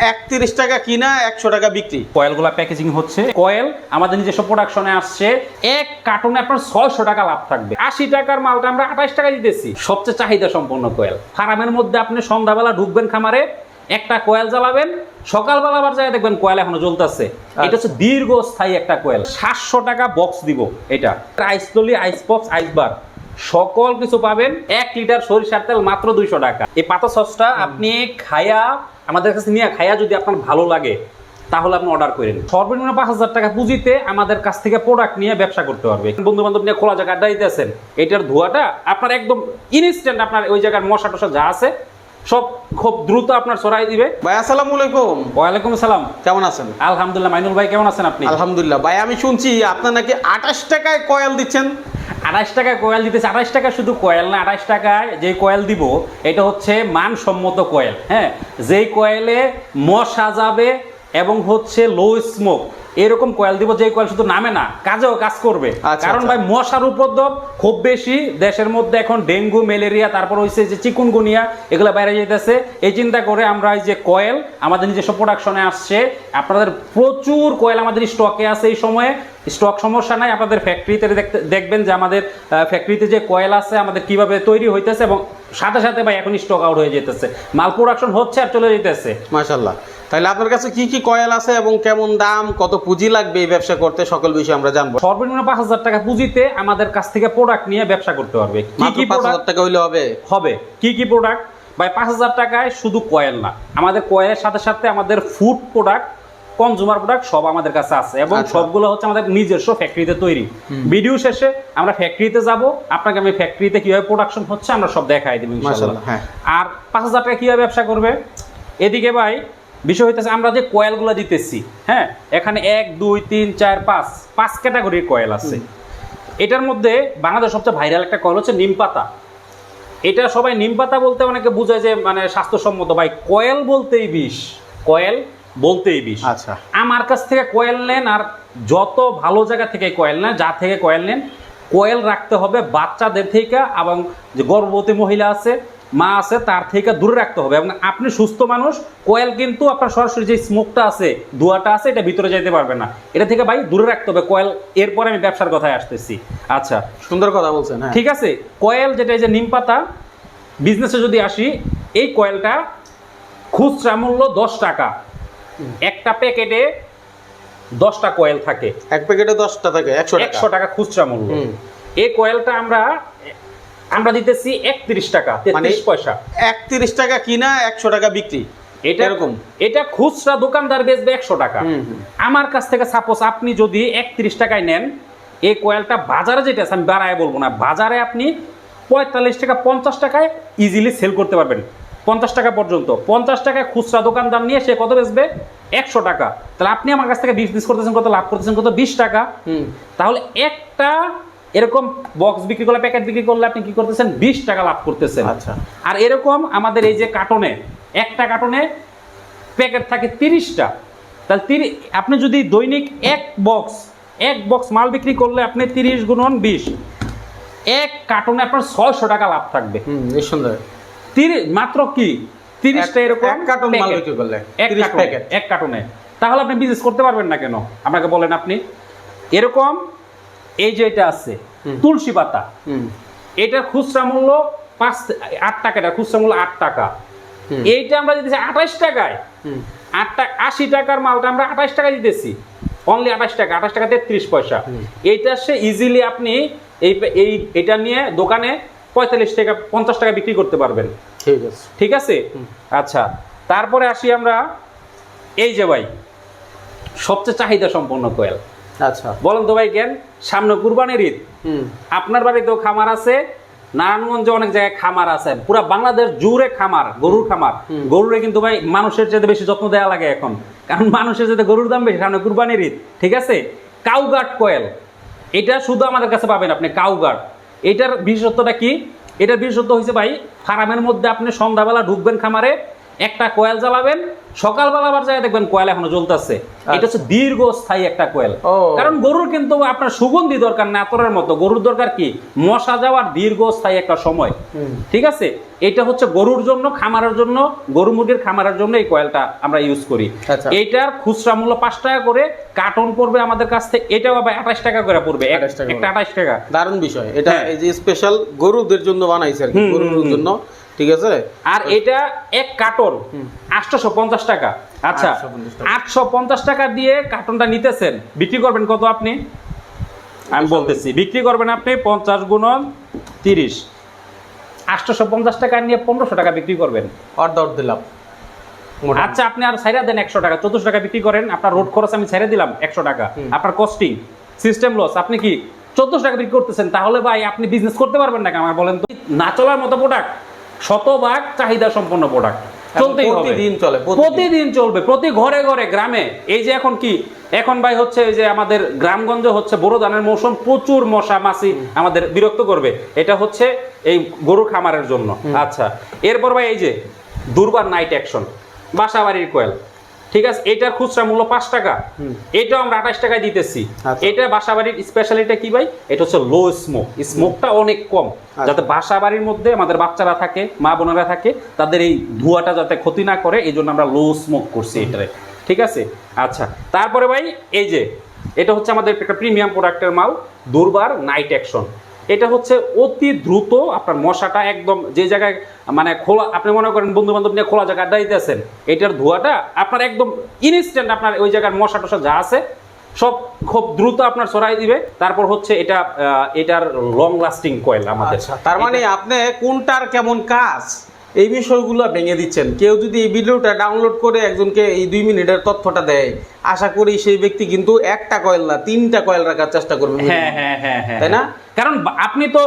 একত্রিশ টাকা কিনা, একশো টাকা বিক্রি। কয়েলগুলো প্যাকেজিং হচ্ছে। কয়েল আমাদের নিজস্ব প্রোডাকশনে আসছে। এক কার্টুনে আপনার ছয়শো টাকা লাভ থাকবে। আশি টাকার মালটা আমরা আঠাশ টাকা দিতেছি। সবচেয়ে চাহিদা সম্পন্ন কয়েল। ফার্মের মধ্যে আপনি সন্ধ্যাবেলা ঢুকবেন খামারে, একটা কয়েল জ্বালাবেন, সকালবেলা আবার যায় দেখবেন কয়েল এখনও জ্বলতেছে। এটা হচ্ছে দীর্ঘস্থায়ী একটা কয়েল। সাতশো টাকা বক্স দিব এটা। আইস তলি আইস বক্স আইস বার সকল কিছু পাবেন। এক লিটার সরিষার তেল মাত্র দুইশো টাকা। এই পাতা সসটা আপনি খায়া আমাদের কাছে নিয়ে খায়া যদি আপনার ভালো লাগে তাহলে আপনি অর্ডার করেন সর্বনিম্ন পাঁচ হাজার টাকা পুঁজিতে আমাদের কাছ থেকে প্রোডাক্ট নিয়ে ব্যবসা করতে পারবে। বন্ধু বান্ধব নিয়ে খোলা জায়গা দিতেছেন এটার ধোয়াটা আপনার একদম ইনস্ট্যান্ট আপনার ওই জায়গার মশা টশা যা আছে সব খুব দ্রুত আপনার ছড়াই দিবে। ভাই আসসালামু আলাইকুম। ওয়ালাইকুম আসসালাম। কেমন আছেন? আলহামদুলিল্লাহ মাইনুল ভাই কেমন আছেন আপনি? আলহামদুলিল্লাহ। ভাই আমি শুনছি আপনার নাকি আঠাশ টাকায় কয়েল দিচ্ছেন? আঠাশ টাকা কয়েল দিতেছে। আঠাশ টাকা শুধু কয়েল না, আঠাশ টাকায় যে কয়েল দিব, এটা হচ্ছে মানসম্মত কয়েল হ্যাঁ? যেই কয়েলে মশা যাবে এবং হচ্ছে লো স্মোক এরকম কয়েল দিব যে কয়েল শুধু নামে না কাজেও কাজ করবে। আচ্ছা, কারণ আচ্ছা। ভাই মশার উপদ্রব খুব বেশি। দেশের মধ্যে এখন ডেঙ্গু ম্যালেরিয়া তারপর হচ্ছে যে চিকুনগুনিয়া এগুলো বাইরে যেতেছে এই চিন্তা করে আমরা এই যে কয়েল আমাদের নিজস্ব প্রোডাকশনে আসছে। আপনাদের প্রচুর কয়েল আমাদের স্টকে আছে এই সময়ে। স্টক সমস্যা নাই আপনাদের ফ্যাক্টরিতে দেখবেন যে আমাদের ফ্যাক্টরিতে যে কয়েল আছে আমাদের কীভাবে তৈরি হইতেছে এবং সাথে সাথে ভাই এখন স্টক আউট হয়ে যেতেছে মাল প্রোডাকশন হচ্ছে আর চলে যেতেছে মাশাল্লাহ তাহলে আপনার কাছে কি কি কয়েল আছে এবং কেমন দাম কত পুঁজি লাগবে এই ব্যবসা করতে সকল বিষয় আমরা জানব। সর্বনিম্ন পাঁচ হাজার টাকা পুঁজিতে আমাদের কাছ থেকে প্রোডাক্ট নিয়ে ব্যবসা করতে পারবে। কি কি পাঁচ হাজার টাকা হইলে হবে? হবে। কি কি প্রোডাক্ট ভাই পাঁচ হাজার টাকায় শুধু কয়েল না। আমাদের কয়েলের সাথে সাথে আমাদের ফুড প্রোডাক্ট কনজুমার প্রোডাক্ট সব আমাদের কাছে আছে এবং আচ্ছা। সবগুলো হচ্ছে আমাদের নিজস্ব ফ্যাক্টরিতে তৈরি। ভিডিও শেষে আমরা ফ্যাক্টরিতে যাব। আপনাকে আমি ফ্যাক্টরিতে কীভাবে প্রোডাকশন হচ্ছে আমরা সব দেখাই দেবো ইনশাআল্লাহ। হ্যাঁ। আর পাঁচ হাজার টাকা কীভাবে ব্যবসা করবে? এদিকে ভাই বিষয় হইতেছে আমরা যে কয়েলগুলো দিতেছি হ্যাঁ? এখানে এক দুই তিন চার পাঁচ পাঁচ ক্যাটাগরির কয়েল আছে। এটার মধ্যে বাংলাদেশ সবচেয়ে ভাইরাল একটা কয়েল হচ্ছে নিম পাতা। এটা সবাই নিম পাতা বলতে অনেকে বোঝায় যে মানে স্বাস্থ্যসম্মত। ভাই কয়েল বলতেই বিষ। কয়েল বলতেই বিষ। আচ্ছা। আমার কাছ থেকে কয়েল নেন আর যত ভালো জায়গা থেকে কয়েল নেন যা থেকে কয়েল নেন কয়েল রাখতে হবে বাচ্চাদের থেকে এবং যে গর্ভবতী মহিলা আছে মা আছে তার থেকে দূরে রাখতে হবে। এবং আপনি সুস্থ মানুষ কয়েল কিন্তু আপনার সরাসরি যে স্মোকটা আছে ধোঁয়াটা আছে এটা ভিতরে যেতে পারবে না। এটা থেকে ভাই দূরে রাখতে হবে। কয়েল এরপরে আমি ব্যবসার কথায় আসতেছি। আচ্ছা। সুন্দর কথা বলছেন হ্যাঁ। ঠিক আছে? কয়েল যেটা এই যে নিম পাতা বিজনেসে যদি আসি এই কয়েলটা খুচরা মূল্য দশ টাকা। একটা প্যাকেটে দশটা কয়েল থাকে। এক প্যাকেটে দশটা থাকে একশো টাকা। একশো টাকা খুচরা মূল্য। এই কয়েলটা আমরা আমরা দিতেছি একত্রিশ টাকা মানে তেত্রিশ পয়সা। একত্রিশ টাকা কিনা একশো টাকা বিক্রি। এটা এরকম? এটা খুচরা দোকানদার বেচবে একশো টাকা। আমার কাছ থেকে সাপোজ আপনি যদি একত্রিশ টাকায় নেন এই কয়েলটা বাজারে যেটা আছে আমি বাড়ায় বলব না বাজারে আপনি পঁয়তাল্লিশ টাকা পঞ্চাশ টাকায় ইজিলি সেল করতে পারবেন। পঞ্চাশ টাকা পর্যন্ত। পঞ্চাশ টাকায় খুচরা দোকানদার নিয়ে সে কত বেচবে? একশো টাকা। তাহলে আপনি আমার কাছ থেকে বিজনেস করতেছেন কত লাভ করতেছেন কত? বিশ টাকা। তাহলে একটা এরকম বক্স বিক্রি করলে প্যাকেট বিক্রি করলে আপনি কি করতেছেন? বিশ টাকা লাভ করতেছেন। আচ্ছা। আর এরকম আমাদের এই যে কার্টনে একটা কার্টনে প্যাকেট থাকে তিরিশটা। তাহলে তিরি আপনি যদি দৈনিক এক বক্স এক বক্স মাল বিক্রি করলে আপনি তিরিশ গুণন বিশ। এক কার্টনে আপনার ছয়শো টাকা লাভ থাকবে। তিরিশ মাত্র কি? তিরিশটা এরকম এক কার্টন মাল বিক্রি করলে, এক প্যাকেট। এক কার্টনে তাহলে আপনি বিজনেস করতে পারবেন না কেন? আপনাকে বলেন আপনি। এরকম এই যে এটা আছে তুলসী পাতা। এটার খুচরা মূল্য পাঁচ আট টাকা এটা খুচরা মূল্য আট টাকা। এইটা আমরা দিতেছি আঠাশ টাকায়। আট টাকা আশি টাকার মালটা আমরা আঠাশ টাকা দিতেছি। অনলি আঠাশ টাকা আঠাশ টাকা তেত্রিশ পয়সা। এইটা সে ইজিলি আপনি এই এই এটা নিয়ে দোকানে পঁয়তাল্লিশ টাকা পঞ্চাশ টাকা বিক্রি করতে পারবেন। ঠিক আছে। ঠিক আছে? আচ্ছা তারপরে আসি আমরা এই যে ভাই সবচেয়ে চাহিদা সম্পন্ন কোয়েল। আচ্ছা। বলেন তো ভাই কেন? সামনে কুরবানির ঈদ। আপনার বাড়িতেও খামার আছে নারায়ণগঞ্জে অনেক জায়গায় খামার আছে। পুরো বাংলাদেশ জুড়ে খামার গরুর খামার। গরুরে কিন্তু ভাই মানুষের চেয়ে বেশি যত্ন দেওয়া লাগে এখন। কারণ মানুষের যাতে গরুর দাম বেশি সামনে কুরবানির ঈদ ঠিক আছে? কাউগাট কয়েল। এটা শুধু আমাদের কাছে পাবেন আপনি কাউগাট। এটার বিশেষত্বটা কি? এটার বিশেষত্ব হয়েছে ভাই ফার্মের মধ্যে আপনি সন্ধ্যাবেলা ঢুকবেন খামারে একটা কয়েল জ্বালাবেন সকালবেলা আবার যায় দেখবেন কয়েল এখনও জ্বলতেছে। এটা হচ্ছে দীর্ঘস্থায়ী একটা কয়েল। কারণ গরুর কিন্তু আপনার সুগন্ধি দরকার না আতরের মতো। গরুর দরকার কি? মশা যাওয়ার দীর্ঘস্থায়ী একটা সময়। ঠিক আছে? এটা হচ্ছে গরুর জন্য খামারের জন্য গরু মুরগির খামারের জন্য এই কয়েলটা আমরা ইউজ করি। আচ্ছা। এইটার খুচরা মূল্য পাঁচ টাকা করে কার্টন পড়বে আমাদের কাছ থেকে এটাও আবার আঠাশ টাকা করে পড়বে। এক- 28 টাকা একটা আঠাশ টাকা। দারুণ বিষয়। এটা হ্যাঁ। এই যে স্পেশাল গরুদের জন্য বানাইছে আর কি গরুর। জন্য। ঠিক আছে? আর এটা এক কার্টন আটশোশো পঞ্চাশ টাকা। আচ্ছা 850 টাকা। আটশো পঞ্চাশ টাকা দিয়ে কার্টনটা নিতেছেন বিক্রি করবেন কত আপনি? আমি বলতেছি বিক্রি করবেন আপনি পঞ্চাশ গুণন তিরিশ। আটশোশো পঞ্চাশ টাকা নিয়ে পনেরোশো টাকা বিক্রি করবেন। অর্ধ অর্ধ দিলাম। আচ্ছা আপনি আর ছাইরা দেন একশো টাকা চোদ্দশো টাকা বিক্রি করেন আপনার রোড খরচ আমি ছাইরা দিলাম একশো টাকা। আপনার কস্টিং সিস্টেম লস আপনি কি চোদ্দশো টাকা বিক্রি করতেছেন? তাহলে ভাই আপনি বিজনেস করতে পারবেন না আমার বলেন তো? না চলার মতো প্রোডাক্ট শতভাগ চাহিদা সম্পন্ন প্রোডাক্ট চলতেই হবে। প্রতিদিন চলে প্রতিদিন। চলবে প্রতি ঘরে ঘরে গ্রামে। এই যে এখন কি? এখন ভাই হচ্ছে এই যে আমাদের গ্রামগঞ্জে হচ্ছে বোরো ধানের মৌসুম প্রচুর মশা মাছি আমাদের বিরক্ত করবে। এটা হচ্ছে এই গরু খামারের জন্য। আচ্ছা এরপর ভাই এই যে দুর্বার নাইট অ্যাকশন বাসাবাড়ির কোয়েল। ঠিক আছে? এটার খুচরা মূল্য পাঁচ টাকা। এটাও আমরা আঠাশ টাকায় দিতেছি। আচ্ছা। এটা বাসা বাড়ির স্পেশালিটা কি ভাই? এটা হচ্ছে লো স্মোক স্মোকটা অনেক কম। যাতে বাসা বাড়ির মধ্যে আমাদের বাচ্চারা থাকে মা বোনেরা থাকে তাদের এই ধোঁয়াটা যাতে ক্ষতি না করে এই জন্য আমরা লো স্মোক করছি এটারে। ঠিক আছে? আচ্ছা। তারপরে ভাই এই যে এটা হচ্ছে আমাদের একটা প্রিমিয়াম প্রোডাক্টের মাল দুর্বার নাইট অ্যাকশন এটা হচ্ছে অতি দ্রুত আপনার মশাটা একদম যে জায়গায় মানে খোলা আপনি মনে করেন বন্ধু বান্ধব নিয়ে খোলা জায়গায় দাঁড়িয়েছেন এটার ধোঁয়াটা আপনার একদম ইনস্ট্যান্ট আপনার ওই জায়গার মশা টশা যা আছে সব খুব দ্রুত আপনার ছড়াই দিবে। তারপর হচ্ছে এটা এটার লং লাস্টিং কয়েল আমাদের। আচ্ছা তার মানে আপনি কোনটার কেমন কাজ এই বিষয়গুলো ভেঙে দিচ্ছেন। কেউ যদি এই ভিডিওটা ডাউনলোড করে একজনকে এই দুই মিনিটের তথ্যটা দেয় আশা করি সেই ব্যক্তি কিন্তু একটা কয়েল না তিনটা কয়েল রাখার চেষ্টা করবে হ্যাঁ হ্যাঁ হ্যাঁ হ্যাঁ তাই না? কারণ আপনি তো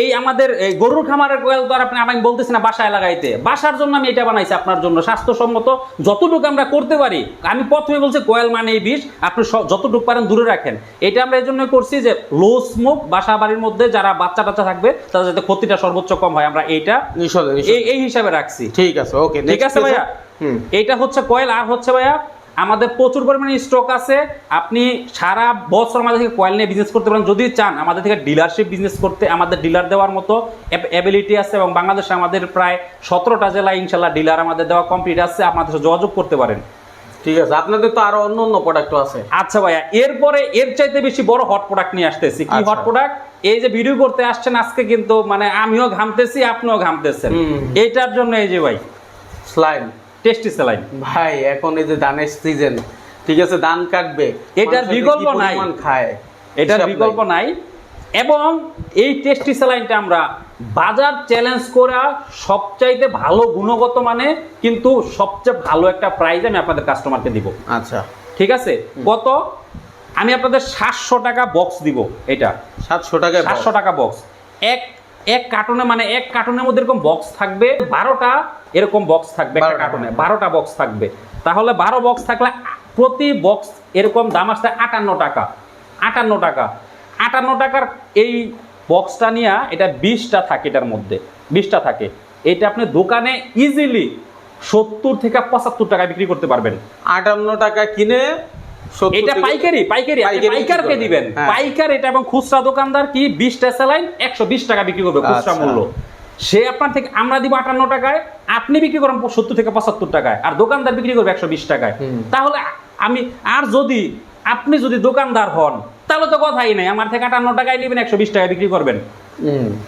এই আমাদের গরুর খামারের কোয়েল তো আর আপনি আমি বলতেছি না বাসায় লাগাইতে। বাসার জন্য আমি এটা বানাইছি আপনার জন্য। স্বাস্থ্যসম্মত যতটুকু আমরা করতে পারি আমি প্রথমে বলছি কোয়েল মানে এই বিষ আপনি যতটুকু পারেন দূরে রাখেন। এটা আমরা এই জন্য করছি যে লো স্মোক বাসা বাড়ির মধ্যে যারা বাচ্চা টাচ্চা থাকবে তাদের যাতে ক্ষতিটা সর্বোচ্চ কম হয়। আমরা এইটা এই হিসাবে রাখছি। ঠিক আছে ওকে ঠিক আছে ভাইয়া? হুম। এইটা হচ্ছে কয়েল আর হচ্ছে ভাইয়া আমাদের প্রচুর পরিমাণে স্টক আছে। আপনি সারা বছর আমাদের থেকে কয়েল নিয়ে বিজনেস করতে পারেন। যদি চান আমাদের থেকে ডিলারশিপ বিজনেস করতে আমাদের ডিলার দেওয়ার মতো অ্যাবিলিটি আছে এবং বাংলাদেশে আমাদের প্রায় সতেরোটা জেলায় ইনশাল্লাহ ডিলার আমাদের দেওয়া কমপ্লিট আছে। আপনাদের সাথে যোগাযোগ করতে পারেন। ঠিক আছে আপনাদের তো আরও অন্য অন্য প্রোডাক্টও আছে। আচ্ছা ভাইয়া এরপরে এর চাইতে বেশি বড় হট প্রোডাক্ট নিয়ে আসতেছি। কি আচ্ছা। হট প্রোডাক্ট এই যে ভিডিও করতে আসছেন আজকে কিন্তু মানে আমিও ঘামতেছি আপনিও ঘামতেছেন। এইটার জন্য এই যে ভাই। স্লাইম টেস্টি স্যালাইন ভাই এখন এই যে ধানের সিজন ঠিক আছে ধান কাটবে এটার বিকল্প নাই। খায় এটার বিকল্প নাই। এবং এই টেস্টি স্যালাইনটা আমরা বাজার চ্যালেঞ্জ করা সবচাইতে ভালো গুণগত মানে কিন্তু সবচেয়ে ভালো একটা প্রাইজ আমি আপনাদের কাস্টমারকে দিব। আচ্ছা। ঠিক আছে? কত? আমি আপনাদের সাতশো টাকা বক্স দিব এটা। সাতশো টাকায় সাতশো টাকা বক্স এক এক কার্টুনে মানে এক কার্টুনের মধ্যে এরকম বক্স থাকবে বারোটা এরকম বক্স থাকবে একটা 12টা। কার্টুনে বারোটা বক্স থাকবে। তাহলে বারো বক্স থাকলে প্রতি বক্স এরকম দাম আসছে আটান্ন টাকা আটান্ন টাকা। আটান্ন টাকার এই বক্সটা নিয়ে এটা বিশটা থাকে এটার মধ্যে বিশটা থাকে। এটা আপনি দোকানে ইজিলি সত্তর থেকে পঁচাত্তর টাকা বিক্রি করতে পারবেন। আটান্ন টাকা কিনে 70 এটা পাইকারি পাইকারি পাইকারকে দিবেন হ্যাঁ। পাইকার এটা এবং খুচরা দোকানদার কি বিশটা স্যালাইন একশো বিশ টাকা বিক্রি করবে খুচরা আচ্ছা। মূল্য সে আপনার থেকে আমরা দিব আটান্ন টাকায় আপনি বিক্রি করেন সত্তর থেকে পঁচাত্তর টাকায় আর দোকানদার বিক্রি করবে একশো বিশ টাকায় তাহলে আমি আর যদি আপনি যদি দোকানদার হন তাহলে তো কথাই নাই আমার থেকে আটান্ন টাকায় নেবেন একশো বিশ টাকায় বিক্রি করবেন।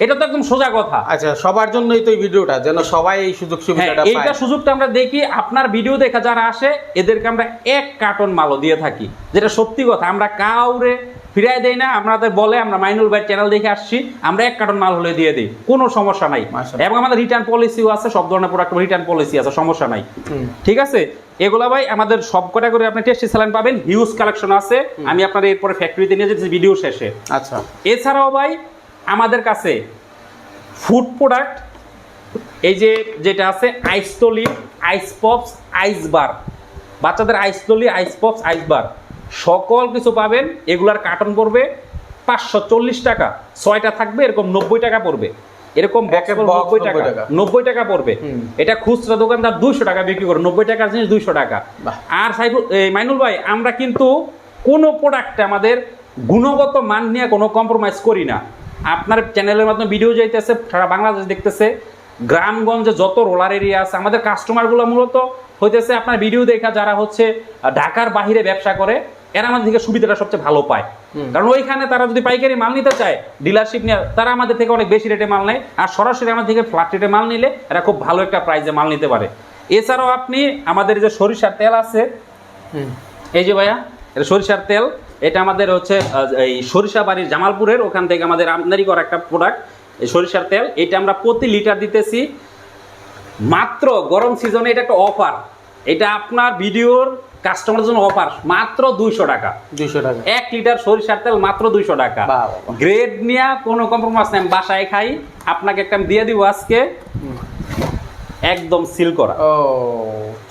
এটা তো একদম সোজা কথা। আচ্ছা সবার জন্যই তো এই ভিডিওটা যেন সবাই এই সুযোগ হ্যাঁ সুবিধাটা এইটা সুযোগটা আমরা দেখি আপনার ভিডিও দেখা যারা আসে এদেরকে আমরা এক কার্টন মালও দিয়ে থাকি যেটা সত্যি কথা আমরা কাউরে ফিরাই দেই না আমাদের বলে আমরা মাইনুল ভাই চ্যানেল দেখে আসছি আমরা এক কার্টন মাল হলে দিয়ে দিই কোনো সমস্যা নাই। এবং আমাদের রিটার্ন পলিসিও আছে সব ধরনের প্রোডাক্ট রিটার্ন পলিসি আছে সমস্যা নাই। ঠিক আছে? এগুলা ভাই আমাদের সব কটা করে আপনি টেস্টি স্যালাইন পাবেন হিউজ কালেকশন আছে। আমি আপনার এরপরে ফ্যাক্টরিতে নিয়ে যেতেছি ভিডিও শেষে। আচ্ছা। এছাড়াও ভাই আমাদের কাছে ফুড প্রোডাক্ট এই যে যেটা আছে আইস তলি আইস পপস আইস বার বাচ্চাদের আইস তলি আইস পপস আইস বার সকল কিছু পাবেন এগুলার কার্টন পড়বে পাঁচশো চল্লিশ টাকা। ছয়টা থাকবে এরকম নব্বই টাকা পড়বে। এরকম নব্বই টাকা। নব্বই টাকা। পড়বে। এটা খুচরা দোকানদার দুইশো টাকা বিক্রি করে নব্বই টাকার জিনিস দুইশো টাকা। আর সাইফুল এই মাইনুল ভাই আমরা কিন্তু কোনো প্রোডাক্টে আমাদের গুণগত মান নিয়ে কোনো কম্প্রোমাইজ করি না। আপনার চ্যানেলের মাধ্যমে ভিডিও যাইতেছে সারা বাংলাদেশ দেখতেছে। গ্রামগঞ্জে যত রোলার এরিয়া আছে আমাদের কাস্টমারগুলো মূলত হইতেছে আপনার ভিডিও দেখা যারা হচ্ছে ঢাকার বাহিরে ব্যবসা করে এরা আমাদের থেকে সুবিধাটা সবচেয়ে ভালো পায়। কারণ ওইখানে তারা যদি পাইকারি মাল নিতে চায় ডিলারশিপ নিয়ে তারা আমাদের থেকে অনেক বেশি রেটে মাল নেয় আর সরাসরি আমাদের থেকে ফ্ল্যাট রেটে মাল নিলে এরা খুব ভালো একটা প্রাইসে মাল নিতে পারে। এছাড়াও আপনি আমাদের যে সরিষার তেল আছে এই যে ভাইয়া এটা সরিষার তেল এটা আমাদের হচ্ছে এই সরিষা বাড়ির জামালপুরের ওখান থেকে আমাদের আমদানি করা একটা প্রোডাক্ট এই সরিষার তেল। এটা আমরা প্রতি লিটার দিতেছি। মাত্র গরম সিজনে এটা একটা অফার এটা আপনার ভিডিওর কাস্টমারের জন্য অফার মাত্র দুইশো টাকা। দুইশো টাকা। এক লিটার সরিষার তেল মাত্র দুইশো টাকা। গ্রেড নিয়ে কোনো কম্প্রোমাইজ নেই বাসায় খাই। আপনাকে একটা দিয়ে দিব আজকে। একদম সিল করা। ও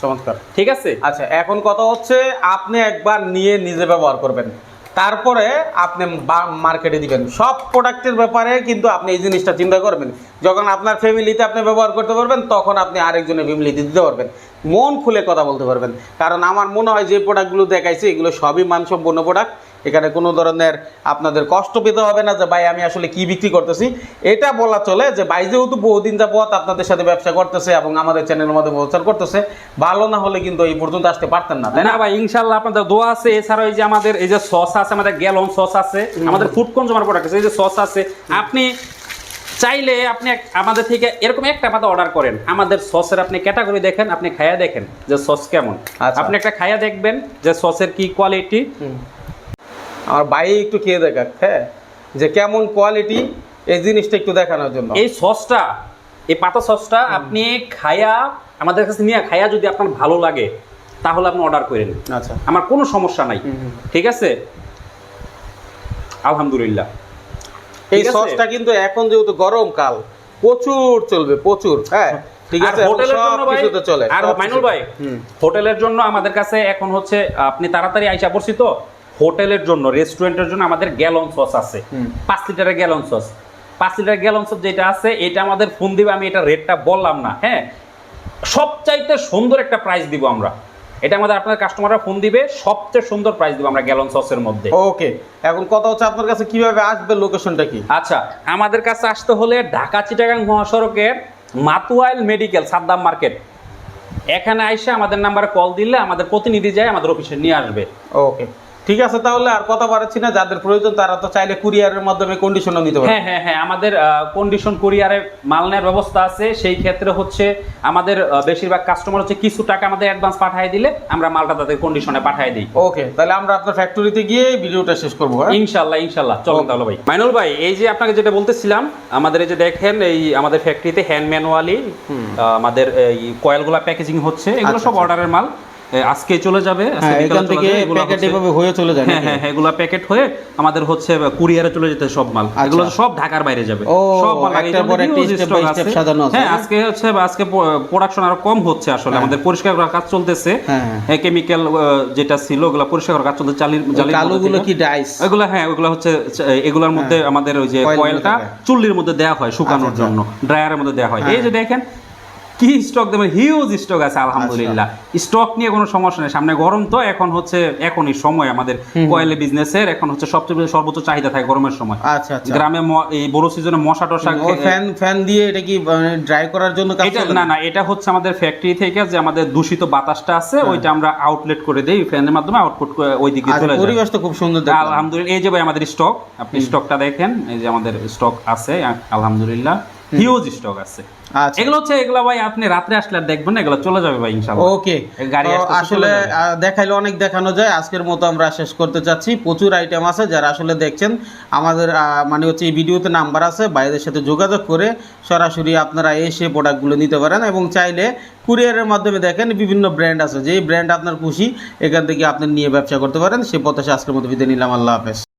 চমৎকার। ঠিক আছে? আচ্ছা এখন কথা হচ্ছে আপনি একবার নিয়ে নিজে ব্যবহার করবেন। তারপরে আপনি মার্কেটে দিবেন। সব প্রোডাক্টের ব্যাপারে কিন্তু আপনি এই জিনিসটা চিন্তা করবেন। যখন আপনার ফ্যামিলিতে আপনি ব্যবহার করতে পারবেন তখন আপনি আরেকজনের ফ্যামিলিতে দিতে পারবেন। মন খুলে কথা বলতে পারবেন। কারণ আমার মনে হয় যে প্রোডাক্টগুলো দেখাইছে এগুলো সবই মানসম্পন্ন প্রোডাক্ট এখানে কোনো ধরনের আপনাদের কষ্ট পেতে হবে না যে ভাই আমি আসলে কি বিক্রি করতেছি? এটা বলা চলে যে ভাই যেহেতু বহুদিন যাবত আপনাদের সাথে ব্যবসা করতেছে এবং আমাদের চ্যানেলের মধ্যে প্রচার করতেছে ভালো না হলে কিন্তু এই পর্যন্ত আসতে পারতেন না তাই না? ভাই ইনশাল্লাহ আপনাদের দোয়া আছে। এছাড়াও এই যে আমাদের এই যে সস আছে আমাদের গ্যালন সস আছে আমাদের ফুড কনজুমার প্রোডাক্ট আছে এই যে সস আছে আপনি চাইলে আপনি আমাদের থেকে এরকম একটা পাতা অর্ডার করেন। আমাদের সসের আপনি ক্যাটাগরি দেখেন আপনি খাইয়া দেখেন যে সস কেমন। আচ্ছা। আপনি একটা খাইয়া দেখবেন যে সসের কি কোয়ালিটি আমার ভাই একটু খেয়ে দেখাক হ্যাঁ? যে কেমন কোয়ালিটি এই জিনিসটা একটু দেখানোর জন্য। এই সসটা এই পাতা সসটা আপনি খায়া আমাদের কাছে নিয়ে খায়া যদি আপনার ভালো লাগে তাহলে আপনি অর্ডার করেন আচ্ছা। আমার কোনো সমস্যা নাই। ঠিক আছে? আলহামদুলিল্লাহ। এই সসটা কিন্তু এখন যেহেতু গরমকাল প্রচুর চলবে প্রচুর হ্যাঁ? ঠিক আর আছে হোটেলের জন্য ভাই চলে আর মাইনুল ভাই হোটেলের জন্য আমাদের কাছে এখন হচ্ছে আপনি তাড়াতাড়ি আইসা পড়ছি তো? হোটেলের জন্য রেস্টুরেন্টের জন্য আমাদের গ্যালন সস আছে। পাঁচ লিটারের গ্যালন সস পাঁচ লিটার গ্যালন সস যেটা আছে এটা আমাদের ফোন দিবে আমি এটা রেটটা বললাম না হ্যাঁ? সবচাইতে সুন্দর একটা প্রাইস দিব আমরা। এটা আমাদের আপনার কাস্টমাররা ফোন দিবে সবচেয়ে সুন্দর প্রাইস দিব আমরা গ্যালন সসের মধ্যে। ওকে এখন কথা হচ্ছে আপনার কাছে কীভাবে আসবে লোকেশনটা কি? আচ্ছা আমাদের কাছে আসতে হলে ঢাকা চিটাগাং মহাসড়কের মাতুয়াইল মেডিকেল সাদ্দাম মার্কেট। এখানে আইসে আমাদের নাম্বারে কল দিলে আমাদের প্রতিনিধি যায় আমাদের অফিসে নিয়ে আসবে। ওকে ঠিক আছে তাহলে আর কথা বাড়াচ্ছি না। যাদের প্রয়োজন তারা তো চাইলে কুরিয়ারের মাধ্যমে কন্ডিশনও নিতে পারে। হ্যাঁ হ্যাঁ হ্যাঁ আমাদের কন্ডিশন কুরিয়ারে মাল নেওয়ার ব্যবস্থা আছে। সেই ক্ষেত্রে হচ্ছে আমাদের বেশিরভাগ কাস্টমার হচ্ছে কিছু টাকা আমাদের অ্যাডভান্স পাঠিয়ে দিলে আমরা মালটা তাদের কন্ডিশনে পাঠিয়ে দিই। ওকে তাহলে আমরা আপনার ফ্যাক্টরিতে গিয়ে ভিডিওটা শেষ করব হ্যাঁ? ইনশাল্লাহ ইনশাল্লাহ। চলুন তাহলে ভাই। মাইনুল ভাই এই যে আপনাকে যেটা বলতেছিলাম আমাদের এই যে দেখেন এই আমাদের ফ্যাক্টরিতে হ্যান্ড ম্যানুয়ালি আমাদের এই কয়েলগুলা প্যাকেজিং হচ্ছে এগুলো আচ্ছা, সব আচ্ছা। অর্ডারের মাল। আজকে চলে যাবে হ্যাঁ এখান থেকে এগুলো প্যাকেট এভাবে হয়ে চলে যায় হ্যাঁ হ্যাঁ হ্যাঁ এগুলো প্যাকেট হয়ে আমাদের হচ্ছে কুরিয়ারে চলে যেতে সব মাল আচ্ছা। এগুলো সব ঢাকার বাইরে যাবে সব মাল একটার পর একটা by step আছে। সাজানো আছে, হ্যাঁ হ্যাঁ? আজকে হচ্ছে আজকে প্রোডাকশন আরও কম হচ্ছে আসলে। আমাদের পরিষ্কার করার কাজ চলতেছে হ্যাঁ। কেমিক্যাল যেটা ছিল ওগুলো পরিষ্কার করার কাজ চলছে চালির জালির থেকে। কি ডাইস এগুলো হ্যাঁ ওগুলো হচ্ছে এগুলোর মধ্যে আমাদের ওই যে কয়েলটা চুল্লির মধ্যে দেওয়া হয় শুকানোর আচ্ছা, জন্য ড্রায়ারের মধ্যে দেওয়া হয় হ্যাঁ। এই যে দেখেন কি স্টক দেবেন? হিউজ স্টক আছে আলহামদুলিল্লাহ। স্টক নিয়ে কোনো সমস্যা নেই। সামনে গরম তো এখন হচ্ছে এখনই সময় আমাদের কয়েলে বিজনেসের এখন হচ্ছে সবচেয়ে সর্বোচ্চ চাহিদা থাকে গরমের সময়। আচ্ছা আচ্ছা। গ্রামে এই বড় সিজনে মশা টশা ফ্যান ফ্যান দিয়ে এটা কি ড্রাই করার জন্য কাজ এটা না না? এটা হচ্ছে আমাদের ফ্যাক্টরি থেকে যে আমাদের দূষিত বাতাসটা আছে হ্যাঁ। ওইটা আমরা আউটলেট করে দেই ফ্যানের মাধ্যমে আউটপুট ওই দিকে আচ্ছা, চলে যায়। পরিবেশ তো খুব সুন্দর। আলহামদুলিল্লাহ এই যে ভাই আমাদের স্টক আপনি স্টকটা দেখেন এই যে আমাদের স্টক আছে আলহামদুলিল্লাহ। হিউজ স্টক আছে। আচ্ছা। এগুলো হচ্ছে এগুলো ভাই আপনি রাত্রে আসলে দেখবেন না এগুলো চলে যাবে ভাই ইনশাআল্লাহ ওকে। গাড়ি আসলে দেখাইলে অনেক দেখানো যায়। আজকের মতো আমরা শেষ করতে চাচ্ছি। প্রচুর আইটেম আছে যারা আসলে দেখছেন আমাদের মানে হচ্ছে এই ভিডিওতে নাম্বার আছে বাইরের সাথে যোগাযোগ করে সরাসরি আপনারা এসে প্রোডাক্টগুলো নিতে পারেন এবং চাইলে কুরিয়ারের মাধ্যমে দেখেন বিভিন্ন ব্র্যান্ড আছে। যেই ব্র্যান্ড আপনার খুশি এখান থেকে আপনি নিয়ে ব্যবসা করতে পারেন। সে প্রত্যাশা আজকের মতো বিদায় নিলাম। আল্লাহ হাফেজ।